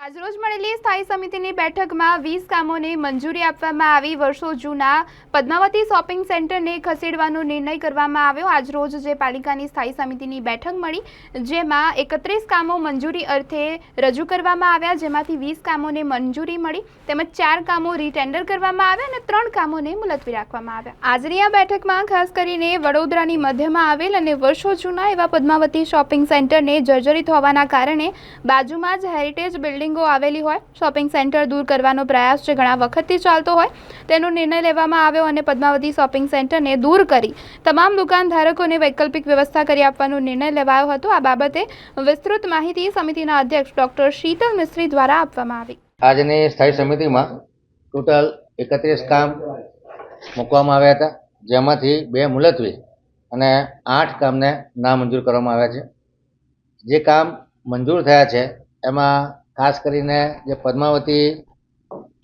આજરોજ મળેલી સ્થાયી સમિતિની બેઠકમાં વીસ કામોને મંજૂરી આપવામાં આવી. વર્ષો જૂના પદ્માવતી શોપિંગ સેન્ટરને ખસેડવાનો નિર્ણય કરવામાં આવ્યો. આજરોજ જે પાલિકાની સ્થાયી સમિતિની બેઠક મળી, જેમાં એકત્રીસ કામો મંજૂરી અર્થે રજૂ કરવામાં આવ્યા. જેમાંથી વીસ કામોને મંજૂરી મળી, તેમજ ચાર કામો રીટેન્ડર કરવામાં આવ્યા અને ત્રણ કામોને મુલતવી રાખવામાં આવ્યા. આજની આ બેઠકમાં ખાસ કરીને વડોદરાની મધ્યમાં આવેલ અને વર્ષો જૂના એવા પદ્માવતી શોપિંગ સેન્ટરને જર્જરિત હોવાના કારણે બાજુમાં જ હેરિટેજ બિલ્ડિંગો આવેલી હોય, શોપિંગ સેન્ટર દૂર કરવાનો પ્રયાસ જે ઘણા વખતથી ચાલતો હોય, તેનો નિર્ણય લેવામાં આવ્યો અને પદ્માવતી શોપિંગ સેન્ટરને દૂર કરી તમામ દુકાનધારકોને વૈકલ્પિક વ્યવસ્થા કરી આપવાનો નિર્ણય લેવાયો હતો. આ બાબતે વિસ્તૃત માહિતી સમિતિના અધ્યક્ષ ડોક્ટર શીતલ મિસ્ત્રી દ્વારા આપવામાં આવી. આજની સ્થાયી સમિતિમાં ટોટલ એકત્રીસ કામ મૂકવામાં આવ્યા હતા, જેમાંથી બે મુલતવી અને આઠ કામને નામંજૂર કરવામાં આવ્યા છે. જે કામ મંજૂર થયા છે, એમાં ખાસ કરીને જે પદ્માવતી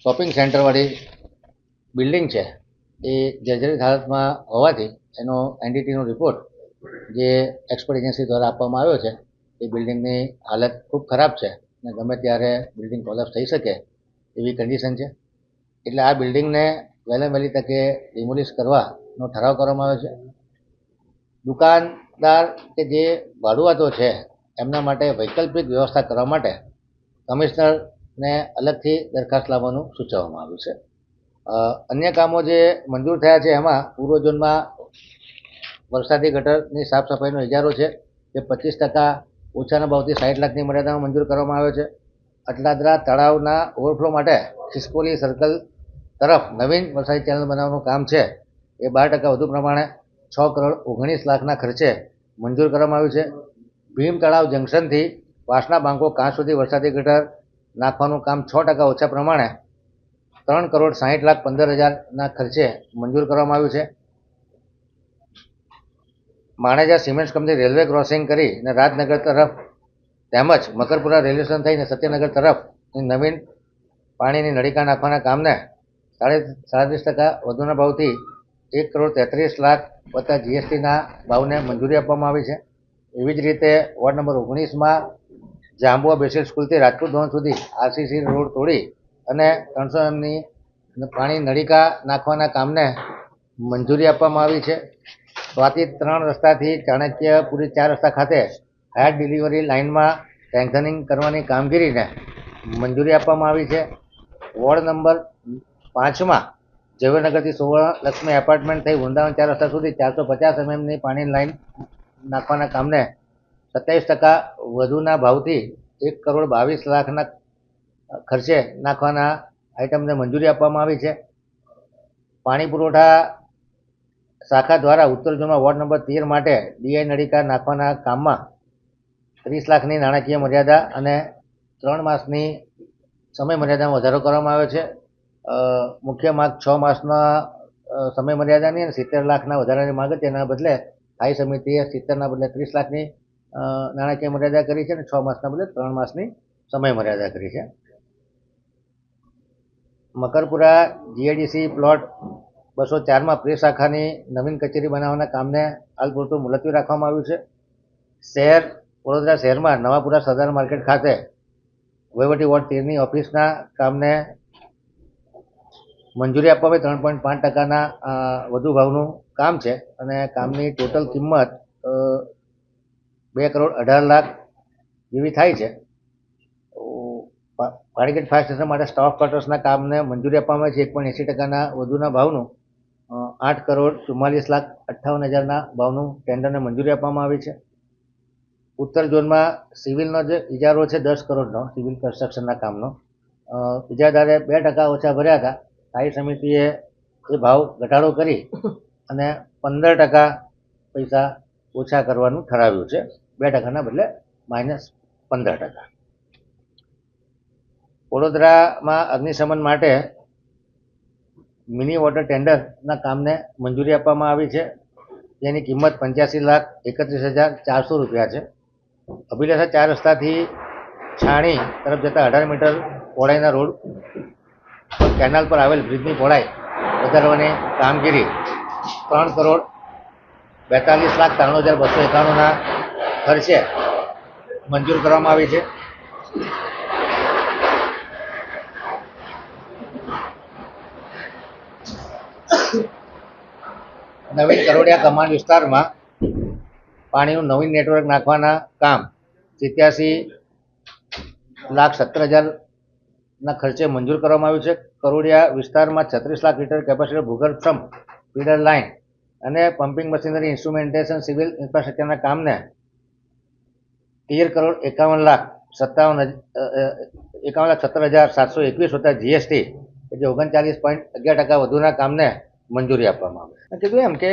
શોપિંગ સેન્ટરવાળી બિલ્ડિંગ છે, એ જર્જરિત હાલતમાં હોવાથી એનો એનડીટીનો રિપોર્ટ જે એક્સપર્ટ એજન્સી દ્વારા આપવામાં આવ્યો છે, એ બિલ્ડિંગની હાલત ખૂબ ખરાબ છે અને ગમે ત્યારે બિલ્ડિંગ કોલેપ્સ થઈ શકે એવી કન્ડિશન છે. એટલે આ બિલ્ડિંગને વહેલા વહેલી તકે ડિમોલિશ કરવાનો ઠરાવ કરવામાં આવ્યો છે. દુકાનદાર કે જે ભાડુઆતો છે, એમના માટે વૈકલ્પિક વ્યવસ્થા કરવા માટે કમિશનરને અલગથી દરખાસ્ત લાવવાનું સૂચવવામાં આવ્યું છે. અન્ય કામો જે મંજૂર થયા છે એમાં પૂર્વ ઝોનમાં વરસાદી ગટરની સાફ સફાઈનો ઇજારો છે, જે પચીસ ટકા ઓછાના ભાવથી સાઠ લાખની મર્યાદામાં મંજૂર કરવામાં આવ્યો છે. અટલાદરા તળાવના ઓવરફ્લો માટે ખિસકોલી સર્કલ તરફ નવીન વરસાદી ચેનલ બનાવવાનું કામ છે. એ બાર ટકા વધુ પ્રમાણે છ કરોડ ઓગણીસ લાખના ખર્ચે મંજૂર કરવામાં આવ્યું છે. ભીમ તળાવ જંકશનથી વાસણા બાંકો કાંચ સુધી વરસાદી ગટર નાખવાનું કામ છ ટકા ઓછા પ્રમાણે ત્રણ કરોડ સાહીઠ લાખ પંદર હજારના ખર્ચે મંજૂર કરવામાં આવ્યું છે. Maneja cement company railway crossing કરીને રાજનગર તરફ તેમજ મકરપુરા રેલવે સ્ટેશન થઈને સત્યનગર તરફ નવીન પાણીની નળીકા નાખવાના કામને સાડે સાડત્રીસ ટકા વધુના ભાવથી એક કરોડ તેત્રીસ લાખ વત્તા જીએસટીના ભાવને મંજૂરી આપવામાં આવી છે. એવી જ રીતે વોર્ડ નંબર ઓગણીસમાં જાંબુઆ બેસેલ સ્કૂલથી રાજપૂત ભવન સુધી આરસીસી રોડ તોડી અને ત્રણસો એમની પાણી નળીકા નાખવાના કામને મંજૂરી આપવામાં આવી છે. સ્વાતિ ત્રણ રસ્તાથી ચાણક્યપુરી ચાર રસ્તા ખાતે હાયર ડિલિવરી લાઇનમાં સ્ટ્રેન્થનિંગ કરવાની કામગીરીને મંજૂરી આપવામાં આવી છે. વોર્ડ નંબર પાંચમાં ઝવેરનગરથી સુવર્ણ લક્ષ્મી એપાર્ટમેન્ટ થઈ વૃંદાવન ચાર રસ્તા સુધી ચારસો પચાસ એમએમની પાણીની લાઇન નાખવાના કામને સત્યાવીસ ટકા વધુના ભાવથી એક કરોડ બાવીસ લાખના ખર્ચે નાખવાના આઇટમને મંજૂરી આપવામાં આવી છે. પાણી પુરવઠા શાખા દ્વારા ઉત્તર ઝોનમાં વોર્ડ નંબર તેર માટે ડીઆઈ નળીકા નાખવાના કામમાં ત્રીસ લાખની નાણાકીય મર્યાદા અને ત્રણ માસની સમય મર્યાદામાં વધારો કરવામાં આવ્યો છે. મુખ્ય માગ છ માસના સમય મર્યાદાની અને સિત્તેર લાખના વધારાની માગ તેના બદલે સ્થાયી સમિતિએ સિત્તેરના બદલે ત્રીસ લાખની નાણાકીય મર્યાદા કરી છે અને છ માસના બદલે ત્રણ માસની સમય મર્યાદા કરી છે. મકરપુરા જીએડીસી પ્લોટ બસો ચારમાં પ્રેસ શાખાની નવીન કચેરી બનાવવાના કામને હાલ પૂરતું મુલતવી રાખવામાં આવ્યું છે. શહેર, વડોદરા શહેરમાં નવાપુરા સદર માર્કેટ ખાતે વહીવટી વોર્ડ તેરની ઓફિસના કામને મંજૂરી આપવા માટે ત્રણ પોઈન્ટ પાંચ ટકાના વધુ ભાવનું કામ છે અને કામની ટોટલ કિંમત બે કરોડ અઢાર લાખ જેવી થાય છે. પાણીગેટ ફાયર સ્ટેશન માટે સ્ટાફ ક્વાર્ટર્સના કામને મંજૂરી આપવામાં છે. એક પોઈન્ટ એંસી ટકાના વધુના ભાવનું આઠ કરોડ ચુમ્માલીસ લાખ અઠ્ઠાવન હજારના ભાવનું ટેન્ડરને મંજૂરી આપવામાં આવી છે. ઉત્તર ઝોનમાં સિવિલનો જે ઇજારો છે, દસ કરોડનો સિવિલ કન્સ્ટ્રક્શનના કામનો. ઇજાદારે બે ટકા ઓછા ભર્યા હતા. સ્થાયી સમિતિએ એ ભાવ ઘટાડો કરી અને પંદર ટકા પૈસા ઓછા કરવાનું ઠરાવ્યું છે. બે ટકાના બદલે માઇનસ પંદર ટકા. વડોદરામાં અગ્નિશમન માટે મિની વોટર ટેન્ડરના કામને મંજૂરી આપવામાં આવી છે. જેની કિંમત પંચ્યાસી લાખ એકત્રીસ હજાર ચારસો રૂપિયા છે. અભિલાષા ચાર રસ્તાથી છાણી તરફ જતા અઢાર મીટર પહોળાઈના રોડ કેનાલ પર આવેલ બ્રિજની પહોળાઈ વધારવાની કામગીરી ત્રણ કરોડ બેતાલીસ લાખ ત્રાણું હજાર બસો એકાણુંના ખર્ચે મંજૂર કરવામાં આવી છે. નવીન કરોડિયા કમાન્ડ વિસ્તારમાં પાણીનું નવીન નેટવર્ક નાખવાના કામ સિત્યાસી લાખ સત્તર હજારના ખર્ચે મંજૂર કરવામાં આવ્યું છે. કરોડિયા વિસ્તારમાં છત્રીસ લાખ લીટર કેપેસિટી ભૂગર્ભક્ષમ ફીડર લાઇન અને પમ્પિંગ મશીનરી ઇન્સ્ટ્રુમેન્ટેશન સિવિલ ઇન્ફ્રાસ્ટ્રક્ચરના કામને તેર કરોડ એકાવન લાખ સત્તાવન એકાવન લાખ સત્તર હજાર સાતસો એકવીસ વત્તા જીએસટી એટલે ઓગણચાલીસ પોઈન્ટ અગિયાર ટકા વધુના કામને મંજૂરી આપવામાં આવે કીધું એમ કે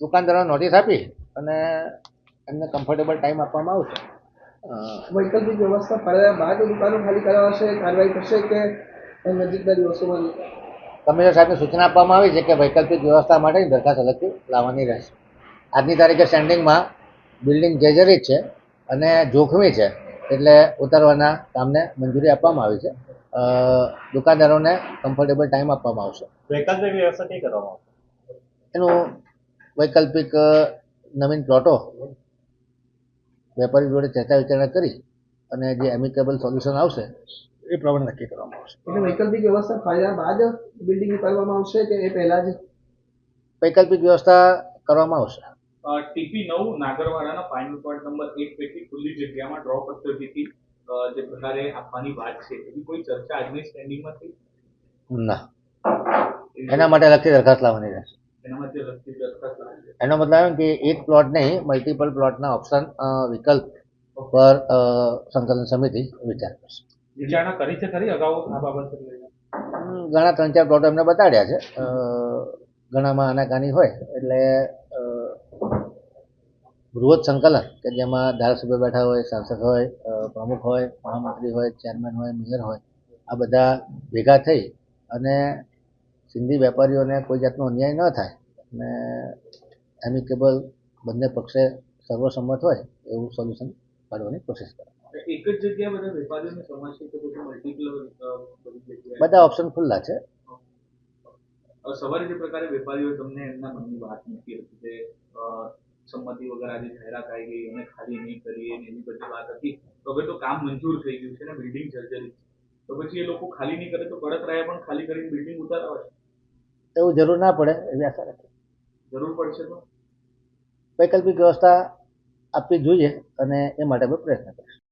દુકાનદારોને નોટિસ આપી અને એમને કમ્ફર્ટેબલ ટાઈમ આપવામાં આવશે. વૈકલ્પિક વ્યવસ્થા ફાળવ્યા બાદ દુકાનો ખાલી કરાવશે, કાર્યવાહી કરશે કે નજીકના દિવસોમાં કમિશનર સાહેબને સૂચના આપવામાં આવી છે કે વૈકલ્પિક વ્યવસ્થા માટે દરખાસ્ત અલગથી લાવવાની રહેશે. આજની તારીખે સ્ટેન્ડિંગમાં બિલ્ડિંગ જર્જરિત છે અને જોખમી છે એટલે ઉતારવાના કામને મંજૂરી આપવામાં આવી છે. અ, દુકાનદારોને કમ્ફર્ટેબલ ટાઈમ આપવામાં આવશે. વૈકલ્પિક વ્યવસ્થા કઈ કરવામાં આવશે? એનું વૈકલ્પિક નવીન પ્લોટો વેપારી જોડે ચર્ચા વિચારણા કરી અને જે એમિકેબલ સોલ્યુશન આવશે એ પ્રમાણે નક્કી કરવામાં આવશે. એટલે વૈકલ્પિક વ્યવસ્થા ફાયદા બાદ બિલ્ડિંગ કરવામાં આવશે કે એ પહેલા જ? વૈકલ્પિક વ્યવસ્થા કરવામાં આવશે. ટીપી નવ નાગરવાડાના ફાઇનલ પોઈન્ટ નંબર એક પૈકી ખુલ્લી જગ્યામાં ડ્રો પદ્ધતિથી જે પ્રકારે આપવાની વાત છે. એવી કોઈ ચર્ચા આજની સ્ટેન્ડિંગમાં થઈ ના. એના માટે અલગથી દરખાસ્ત લાવવાની રહેશે. એના લગતી મતલબ એમ કે એક પ્લોટ નહીં મલ્ટિપલ પ્લોટના ઓપ્શન વિકલ્પ પર અ, સંકલન સમિતિ વિચાર કરશે. વિચારણા કરી છે ખરી અગાઉ આ બાબત ઘણા ત્રણ ચાર પ્લોટ એમને બતાડ્યા છે. ઘણામાં આનાકાની હોય. એટલે બૃહદ સંકલન, કે જેમાં ધારાસભ્ય બેઠા હોય સાંસદ હોય પ્રમુખ હોય, મહામંત્રી હોય, ચેરમેન હોય, મેયર હોય, આ બધા ભેગા થઈ અને સિંધી વેપારીઓને કોઈ જાતનો અન્યાય ન થાય અને એમિકેબલ બંને પક્ષે સર્વસંમત હોય એવું સોલ્યુશન કાઢવાની કોશિશ કરે. એક જ જગ્યાએ બધા વેપારીઓને સમજશે કે પછી મલ્ટિપલ બધા ઓપ્શન ખુલ્લા છે. સવારે જે પ્રકારે વેપારીઓ તમને એમના મનની વાત મૂકી હતી કે સંમતિ વગર આજે જાહેરાત આવી ગઈ અમે ખાલી નહીં કરીએ ને એવી બધી વાત હતી તો હવે તો કામ મંજૂર થઈ ગયું છે ને બિલ્ડિંગ જર્જરિત તો પછી એ લોકો ખાલી નહીં કરે તો કડક રાય પણ ખાલી કરીને બિલ્ડિંગ ઉતારવા એવું જરૂર ના પડે એવી આશા રાખી જરૂર પડશે તો? વૈકલ્પિક વ્યવસ્થા આપવી જોઈએ અને એ માટે અમે પ્રયત્ન કરીશું.